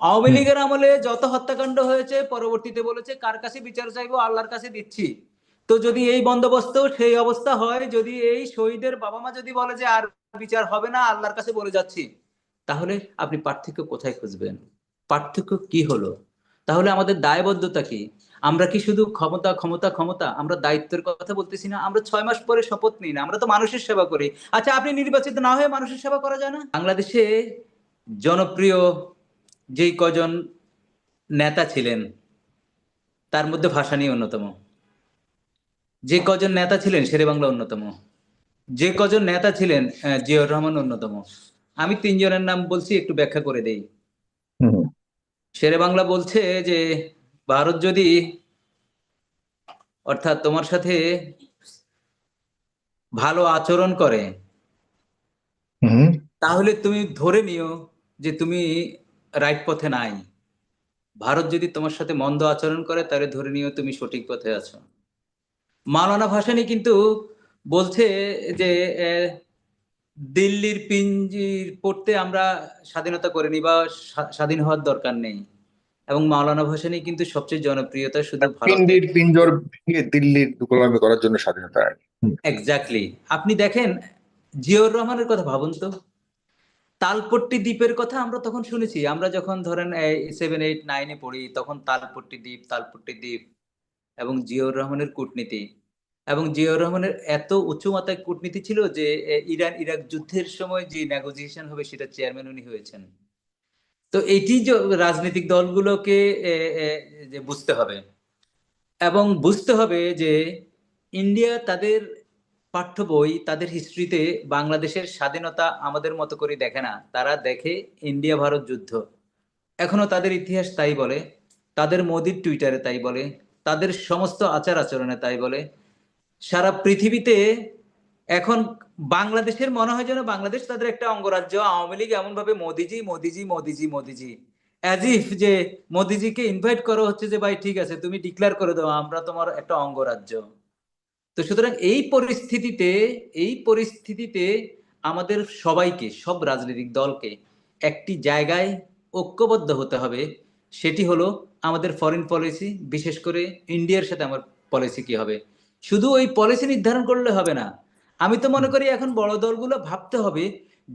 আওয়ামী লীগের আমলে যত হত্যাকাণ্ড হয়েছে, পরবর্তীতে বলেছে, কার কাছে বিচার চাইব, আল্লাহর কাছে দিচ্ছি। তো যদি এই বন্দোবস্ত, সেই অবস্থা হয়, যদি এই শহীদের বাবা মা যদি বলে যে আর বিচার হবে না, আল্লাহর কাছে বলে যাচ্ছি, তাহলে আপনি পার্থক্য কোথায় খুঁজবেন? পার্থক্য কি হলো? তাহলে আমাদের দায়বদ্ধতা কি? আমরা কি শুধু ক্ষমতা ক্ষমতা ক্ষমতা? আমরা দায়িত্বের কথা বলতেছি না, আমরা ছয় মাস পরে শপথ নিই না, আমরা তো মানুষের সেবা করি। আচ্ছা আপনি নির্বাচিত না হয়ে মানুষের সেবা করা যায় না? বাংলাদেশে জনপ্রিয় যেই কজন নেতা ছিলেন তার মধ্যে ভাসানী অন্যতম। যে কজন নেতা ছিলেন শেরে বাংলা অন্যতম। যে কজন নেতা ছিলেন জিয়াউর রহমান অন্যতম। আমি তিনজনের নাম বলছি একটু ব্যাখ্যা করে দেই। শেরে বাংলা বলছে যে ভারত যদি অর্থাৎ তোমার সাথে ভালো আচরণ করে তাহলে তুমি ধরে নিও যে তুমি রাইট পথে নাই। ভারত যদি তোমার সাথে মন্দ আচরণ করে তাহলে ধরে নিও তুমি সঠিক পথে আছো। মাওলানা ভাসানি কিন্তু বলছে যে দিল্লির পিঞ্জির পড়তে আমরা স্বাধীনতা করিনি বা স্বাধীন হওয়ার দরকার নেই। এবং মাওলানা ভাসানি কিন্তু সবচেয়ে জনপ্রিয়তা শুধু পিন্ডির পিঞ্জর ভেঙে দিল্লির গোলামি করার জন্য স্বাধীনতা এক্স্যাক্টলি আপনি দেখেন জিয়াউর রহমানের কথা ভাবুন তো। তালপট্টি দ্বীপের কথা আমরা তখন শুনেছি। আমরা যখন ধরেন সেভেন এইট নাইনে পড়ি, তখন তালপট্টি দ্বীপ তালপট্টি দ্বীপ এবং জিয়াউর রহমানের কূটনীতি এবং জিয়াউর রহমানের এত উঁচু মাত্রায় কূটনীতি ছিল যে ইরান, ইরাক যুদ্ধের সময় যে নেগোসিয়েশন হবে সেটা চেয়ারম্যান উনি হয়েছেন। তো এইটি যে, রাজনৈতিক দলগুলোকে বুঝতে হবে। এবং বুঝতে হবে যে, ইন্ডিয়া তাদের পাঠ্য বই তাদের হিস্ট্রিতে বাংলাদেশের স্বাধীনতা আমাদের মতো করে দেখে না। তারা দেখে ইন্ডিয়া ভারত যুদ্ধ। এখনও তাদের ইতিহাস তাই বলে, তাদের মোদির টুইটারে তাই বলে, তাদের সমস্ত আচার আচরণে তাই বলে। সারা পৃথিবীতে এখন বাংলাদেশের মনে হয় যেন বাংলাদেশ তাদের একটা অঙ্গরাজ্য। আওয়ামী লীগ এমন ভাবে মোদিজি মোদিজি মোদিজি মোদিজি। অ্যাজ ইফ যে মোদিজিকে ইনভাইট করা হচ্ছে যে, ভাই, ঠিক আছে, তুমি ডিক্লেয়ার করে দাও, আমরা তোমার একটা অঙ্গরাজ্য। তো সুতরাং এই পরিস্থিতিতে এই পরিস্থিতিতে আমাদের সবাইকে, সব রাজনৈতিক দলকে একটি জায়গায় ঐক্যবদ্ধ হতে হবে। সেটি হলো আমাদের ফরেন পলিসি বিশেষ করে ইন্ডিয়ার সাথে আমার পলিসি কি হবে? শুধু ওই পলিসি নির্ধারণ করলে হবে না। আমি তো মনে করি এখন বড় দলগুলো ভাবতে হবে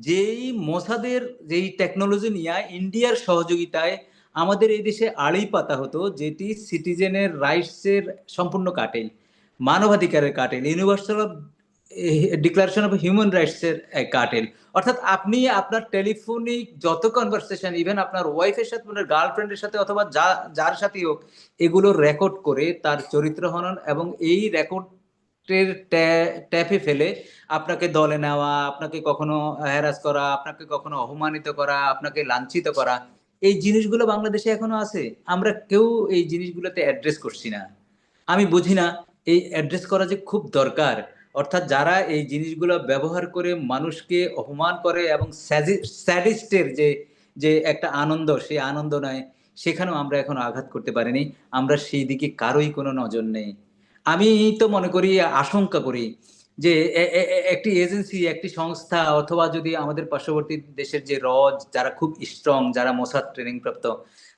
যেই মোসাদের, যেই টেকনোলজি নিয়ে ইন্ডিয়ার সহযোগিতায় আমাদের এই দেশে আড়ি পাতা হতো, যেটি সিটিজেনের রাইটসের সম্পূর্ণ কাটেল মানবাধিকারের কাটেল universal of declaration of human rights এর কাটেল। অর্থাৎ আপনি আপনার টেলিফোনিক যত কনভারসেশন ইভেন আপনার ওয়াইফের সাথে, আপনার গার্লফ্রেন্ডের সাথে অথবা যা, যার সাথেই হোক, এগুলো রেকর্ড করে তার চরিত্র হনন এবং এই রেকর্ডের ট্যাপে ফেলে আপনাকে দলে নেওয়া, আপনাকে কখনো হ্যারাস করা, আপনাকে কখনো অপমানিত করা, আপনাকে লাঞ্ছিত করা, এই জিনিসগুলো বাংলাদেশে এখনও আছে। আমরা কেউ এই জিনিসগুলোতে অ্যাড্রেস করছি না। আমি বুঝি না এই অ্যাড্রেস করা যে খুব দরকার, অর্থাৎ যারা এই জিনিসগুলো ব্যবহার করে মানুষকে অপমান করে এবং স্যাডিস্টের যে যে একটা আনন্দ, সেই আনন্দ নয়, সেখানেও আমরা এখন আঘাত করতে পারিনি। আমরা সেই দিকে কারোই কোনো নজর নেই। আমি তো মনে করি, আশঙ্কা করি যে একটি এজেন্সি একটি সংস্থা অথবা যদি আমাদের পার্শ্ববর্তী দেশের যে রজ, যারা খুব স্ট্রং যারা মোসাদ ট্রেনিং প্রাপ্ত,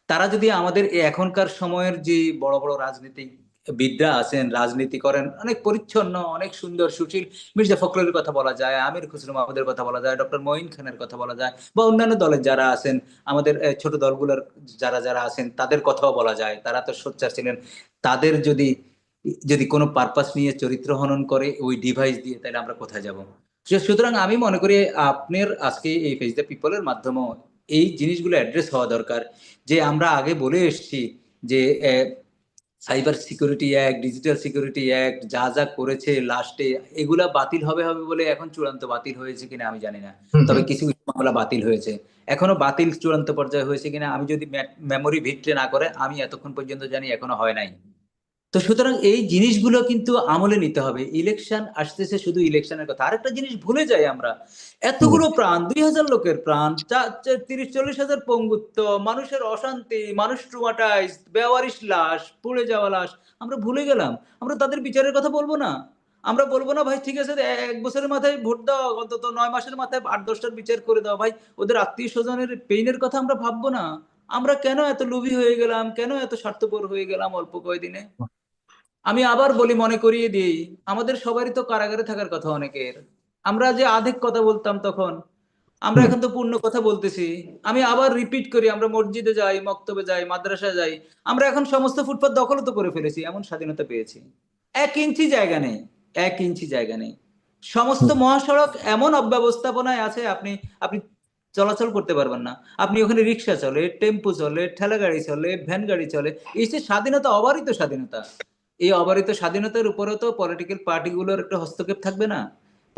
তারা যদি আমাদের এখনকার সময়ের যে বড় বড় রাজনীতিক বিদ্যা আছেন, রাজনীতি করেন, অনেক পরিচ্ছন্ন, অনেক সুন্দর, সুশীল। মির্জা ফখরুলের কথা বলা যায়, আমির খুসরো মাহমুদের কথা বলা যায়, ডক্টর মঈন খানের কথা বলা যায়, বা অন্যান্য দলের যারা আছেন, আমাদের ছোট দলগুলোর যারা যারা আছেন, তাদের কথাও বলা যায়। তারা তো সোচ্চার ছিলেন। তাদের যদি যদি কোনো পারপাস নিয়ে চরিত্র হনন করে, ওই ডিভাইস দিয়ে, তাহলে আমরা কোথায় যাব? সুতরাং আমি মনে করি আপনার আজকে এই ফেস দ্য পিপলের মাধ্যমেও এই জিনিসগুলো অ্যাড্রেস হওয়া দরকার। যে আমরা আগে বলে এসেছি যে cyber security act digital security act যা যা করেছে লাস্টে এগুলা বাতিল হবে হবে বলে এখন চূড়ান্ত বাতিল হয়েছে কিনা আমি জানি না। তবে কিছু কিছু মামলা বাতিল হয়েছে। এখনও বাতিল চূড়ান্ত পর্যায়ে হয়েছে কিনা আমি যদি মেমোরি ভিত্তি না করে আমি এতক্ষণ পর্যন্ত জানি এখনও হয় নাই। তো সুতরাং এই জিনিসগুলো কিন্তু আমলে নিতে হবে। ইলেকশন আসতেছে শুধু ইলেকশনের কথা। আরেকটা জিনিস ভুলে যাই আমরা। এতগুলো প্রাণ দুই হাজার লোকের প্রাণ তিরিশ চল্লিশ হাজার পঙ্গুত্ব মানুষের অশান্তি মানুষ ট্রুমাটাইজ বেওয়ারিশ লাশ পুড়ে যাওয়া লাশ আমরা ভুলে গেলাম। আমরা তাদের বিচারের কথা বলব না। আমরা বলব না ভাই ঠিক আছে এক বছরের মাথায় ভোট দাও অন্তত নয় মাসের মাথায় আট দশটার বিচার করে দাও। ভাই ওদের আত্মীয় স্বজনের পেইনের কথা আমরা ভাববো না। আমরা কেন এত লোভী হয়ে গেলাম? কেন এত স্বার্থপর হয়ে গেলাম অল্প কয়দিনে? আমি আবার বলি মনে করিয়ে দিই আমাদের সবারই তো কারাগারে থাকার কথা অনেকের। আমরা যে আধেক কথা বলতাম তখন আমরা এখন তো পূর্ণ কথা বলতেছি। আমি আবার রিপিট করি আমরা মসজিদে যাই মক্তবে যাই মাদ্রাসায় যাই আমরা এখন সমস্ত ফুটপাত দখল তো করে ফেলেছি এমন স্বাধীনতা পেয়েছি। এক ইঞ্চি জায়গা নেই এক ইঞ্চি জায়গা নেই। সমস্ত মহাসড়ক এমন অব্যবস্থাপনায় আছে আপনি আপনি চলাচল করতে পারবেন না। আপনি ওখানে রিক্সা চলে টেম্পু চলে ঠেলা গাড়ি চলে ভ্যান গাড়ি চলে এই যে স্বাধীনতা অবারিত স্বাধীনতা। এই অবারিত স্বাধীনতার উপরেও তো পলিটিক্যাল পার্টিগুলোর একটা হস্তক্ষেপ থাকবে না।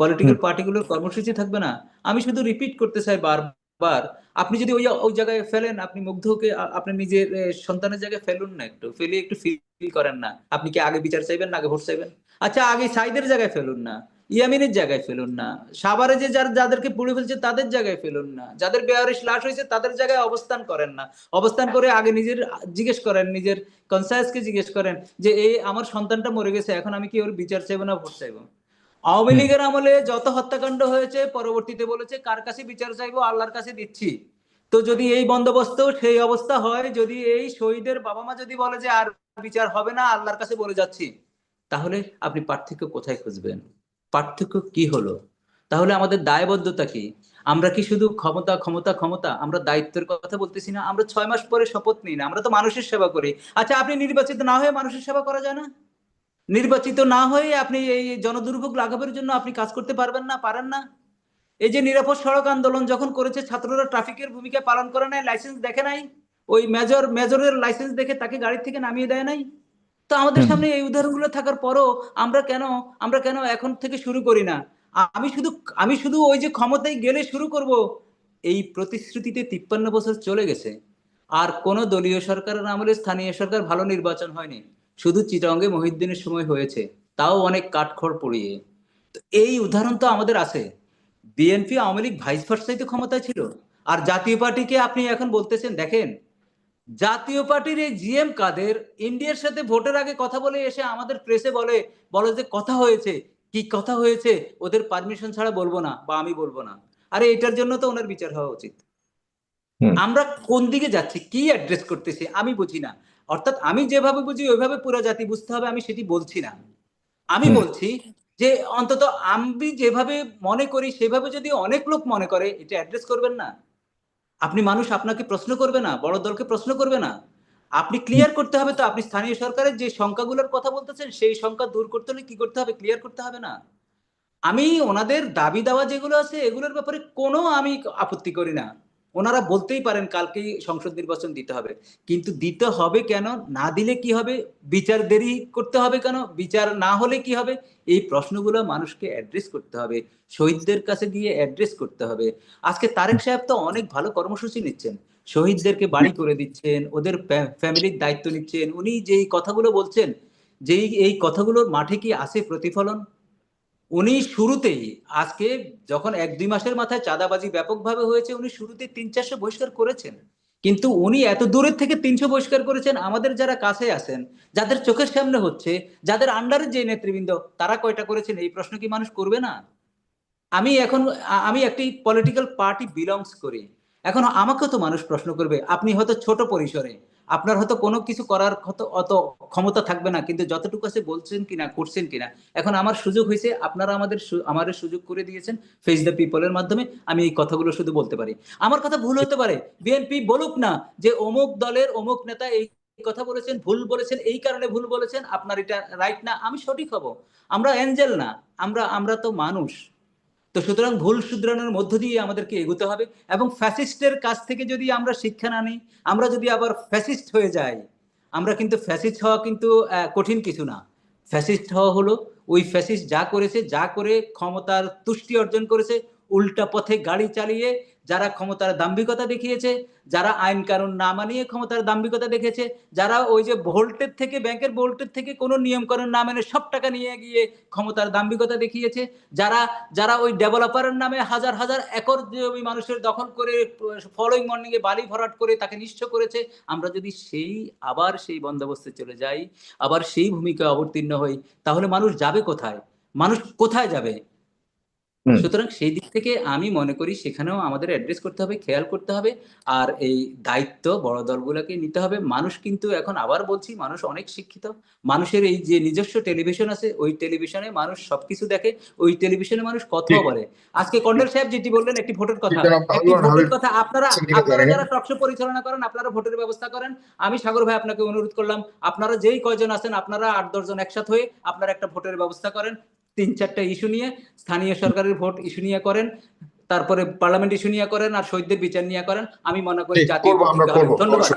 পলিটিক্যাল পার্টিগুলোর কর্মসূচি থাকবে না। আমি শুধু রিপিট করতে চাই বারবার আপনি যদি ওই ওই জায়গায় ফেলেন আপনি মুগ্ধকে আপনি নিজের সন্তানের জায়গায় ফেলুন না একটু ফেলে একটু ফিল করেন না। আপনি কি আগে বিচার চাইবেন না আগে ভোট চাইবেন? আচ্ছা আগে সাইদের জায়গায় ফেলুন না। ইয়ামিনের জায়গায় ফেলুন না। সাভারে যে যার যাদেরকে পুড়ে ফেলছে তাদের জায়গায় ফেলুন না। যাদের বেয়ারিশ লাশ হয়েছে তাদের জায়গায় অবস্থান করেন না। অবস্থান করে আগে নিজের জিজ্ঞেস করেন নিজের কনসায়াসকে জিজ্ঞেস করেন যে এই আমার সন্তানটা মরে গেছে এখন আমি কি ওর বিচার চাইব না ভোট চাইব? আওয়ামী লীগের আমলে যত হত্যাকাণ্ড হয়েছে পরবর্তীতে বলেছে কার কাছে বিচার চাইব? আল্লাহর কাছে দিচ্ছি। তো যদি এই বন্দোবস্ত সেই অবস্থা হয় যদি এই শহীদের বাবা মা যদি বলে যে আর বিচার হবে না আল্লাহর কাছে বলে যাচ্ছি তাহলে আপনি পার্থক্য কোথায় খুঁজবেন? পার্থক্য কি হলো? তাহলে আমাদের দায়বদ্ধতা কি? আমরা কি শুধু ক্ষমতা ক্ষমতা ক্ষমতা? আমরা দায়িত্বের কথা বলতেছি না, আমরা ছয় মাস পরে শপথ নিই না, আমরা তো মানুষের সেবা করি। আচ্ছা আপনি নির্বাচিত না হয়ে মানুষের সেবা করা যায় না? নির্বাচিত না হয়ে আপনি এই জনদুর্ভোগ লাঘবের জন্য আপনি কাজ করতে পারবেন না, পারেন না? এই যে নিরাপদ সড়ক আন্দোলন যখন করেছে, ছাত্ররা ট্রাফিকের ভূমিকা পালন করে নাই, লাইসেন্স দেখে নাই? ওই মেজর মেজরের লাইসেন্স দেখে তাকে গাড়ি থেকে নামিয়ে দেয় নাই? তো আমাদের সামনে এই উদাহরণগুলো থাকার পরও আমরা কেন আমরা কেন এখন থেকে শুরু করি না? আমি শুধু আমি শুধু ওই যে ক্ষমতায় গেলে শুরু করব এই প্রতিশ্রুতিতে তিপ্পান্ন বছর চলে গেছে। আর কোন দলীয় সরকারের আমলে স্থানীয় সরকার ভালো নির্বাচন হয়নি। শুধু চিটাঙ্গে মহিউদ্দিনের সময় হয়েছে তাও অনেক কাঠখড় পড়িয়ে। তো এই উদাহরণ তো আমাদের আছে। BNP Awami League vice versa তো ক্ষমতায় ছিল। আর জাতীয় পার্টিকে আপনি এখন বলতেছেন দেখেন জাতীয় পার্টির এই জিএম কাদের ইন্ডিয়ার সাথে ভোটের আগে কথা বলে এসে আমাদের প্রেসে বলে বলে যে কথা হয়েছে কি কথা হয়েছে ওদের পারমিশন ছাড়া বলব না বা আমি বলব না। আরে এটার জন্য তো ওনার বিচার হওয়া উচিত। আমরা কোন দিকে যাচ্ছি কি অ্যাড্রেস করতেছি আমি বুঝি না। অর্থাৎ আমি যেভাবে বুঝি ওইভাবে পুরো জাতি বুঝতে হবে আমি সেটি বলছি না। আমি বলছি যে অন্তত আমি যেভাবে মনে করি সেভাবে যদি অনেক লোক মনে করে এটা অ্যাড্রেস করবেন না। আপনি মানুষ আপনাকে প্রশ্ন করবে না, বড় দলকে প্রশ্ন করবে না। আপনি ক্লিয়ার করতে হবে তো, আপনি স্থানীয় সরকারের যে সংখ্যাগুলোর কথা বলতেছেন, সেই সংখ্যা দূর করতে হলে কি করতে হবে? ক্লিয়ার করতে হবে না। আমি ওনাদের দাবি দাওয়া যেগুলো আছে, এগুলোর ব্যাপারে কোনো আমি আপত্তি করি না। ওনারা বলতেই পারেন কালকেই সংসদ নির্বাচন দিতে হবে। কিন্তু দিতে হবে কেন? না দিলে কি হবে? বিচার দেরি করতে হবে কেন? বিচার না হলে কি হবে? এই প্রশ্নগুলো মানুষকে অ্যাড্রেস করতে হবে। শহীদদের কাছে গিয়ে অ্যাড্রেস করতে হবে। আজকে তারেক সাহেব তো অনেক ভালো কর্মসূচি নিচ্ছেন। শহীদদেরকে বাড়ি করে দিচ্ছেন, ওদের ফ্যামিলির দায়িত্ব নিচ্ছেন। উনি যেই কথাগুলো বলছেন, যেই, এই কথাগুলোর মাঠে কি আছে প্রতিফলন? উনি শুরুতেই, আজকে যখন এক দুই মাসের মাথায় চাঁদাবাজি ব্যাপকভাবে হয়েছে, উনি শুরুতে তিন চারশো বহিষ্কার করেছেন। কিন্তু উনি এত দূরের থেকে তিনশো বহিষ্কার করেছেন, আমাদের যারা কাছে আছেন, যাদের চোখের সামনে হচ্ছে, যাদের আন্ডারে যে নেতৃবৃন্দ, তারা কয়টা করেছেন? এই প্রশ্ন কি মানুষ করবে না? আমি এখন, আমি একটি পলিটিক্যাল পার্টি বিলংস করি। এখন আমাকেও তো মানুষ প্রশ্ন করবে, আপনি হয়তো ছোট পরিসরে। আপনার হয়তো কোনো কিছু করার হয়তো অত ক্ষমতা থাকবে না, কিন্তু যতটুকু আছে বলছেন কিনা, করছেন কিনা, এখন আমার সুযোগ হয়েছে, আপনারা আমাদের আমাদের সুযোগ করে দিয়েছেন ফেস দ্য পিপলের মাধ্যমে আমি এই কথাগুলো শুধু বলতে পারি। আমার কথা ভুল হতে পারে বিএনপি বলুক না যে অমুক দলের অমুক নেতা এই কথা বলেছেন, ভুল বলেছেন, এই কারণে ভুল বলেছেন, আপনার এটা রাইট না, আমি সঠিক হব। আমরা অ্যাঞ্জেল না, আমরা আমরা তো মানুষ। তো সুতরাং ভুল শুধরানোর মধ্য দিয়ে আমাদেরকে এগোতে হবে এবং ফ্যাসিস্টের কাছ থেকে যদি আমরা শিক্ষা না নিই, আমরা যদি আবার ফ্যাসিস্ট হয়ে যাই, আমরা কিন্তু ফ্যাসিস্ট হওয়া কিন্তু কঠিন কিছু না। ফ্যাসিস্ট হওয়া হলো, ওই ফ্যাসিস্ট যা করেছে, যা করে ক্ষমতার তুষ্টি অর্জন করেছে উল্টা পথে গাড়ি চালিয়ে যারা ক্ষমতার দাম্ভিকতা দেখিয়েছে, যারা আইন কানুন না মানিয়ে ক্ষমতার দাম্ভিকতা দেখেছে, যারা ওই যে ভোল্টের থেকে, ব্যাংকের ভোল্টের থেকে কোনো নিয়ম কানুন না মেনে সব টাকা নিয়ে গিয়ে ক্ষমতার দাম্ভিকতা দেখিয়েছে, যারা যারা ওই ডেভেলপারের নামে হাজার হাজার একর জমি মানুষের দখল করে ফলোইং মর্নিং এ বালি ভরাট করে তাকে নিঃস্ব করেছে, আমরা যদি সেই, আবার সেই বন্দোবস্তে চলে যাই, আবার সেই ভূমিকা অবতীর্ণ হই, তাহলে মানুষ যাবে কোথায় মানুষ কোথায় যাবে। সুতরাং সেই দিক থেকে আমি মনে করি সেখানেও আমাদের অ্যাড্রেস করতে হবে খেয়াল করতে হবে। আর এই দায়িত্ব বড় দলগুলোকে নিতে হবে। মানুষ কিন্তু এখন আবার বলছি মানুষ অনেক শিক্ষিত। মানুষের এই যে নিজস্ব টেলিভিশন আছে ওই টেলিভিশনে মানুষ সবকিছু দেখে ওই টেলিভিশনে মানুষ কথাও ঠিক। বলে। আজকে কর্নেল সাহেব যেটি বললেন একটি ভোটের কথা। একটি ভোটের কথা আপনারা আপনারা। যারা টকশো পরিচালনা করেন আপনারা ভোটের ব্যবস্থা করেন। আমি সাগর ভাই আপনাকে অনুরোধ করলাম আপনারা যেই কয়জন আছেন আপনারা আট দশজন একসাথে হয়ে আপনারা একটা ভোটের ব্যবস্থা করেন। তিন চারটা ইস্যু নিয়ে স্থানীয় সরকারের ভোট ইস্যু নিয়ে করেন তারপরে পার্লামেন্ট ইস্যু নিয়ে করেন আর শহীদদের বিচার নিয়ে করেন। আমি মনে করি জাতীয় ধন্যবাদ।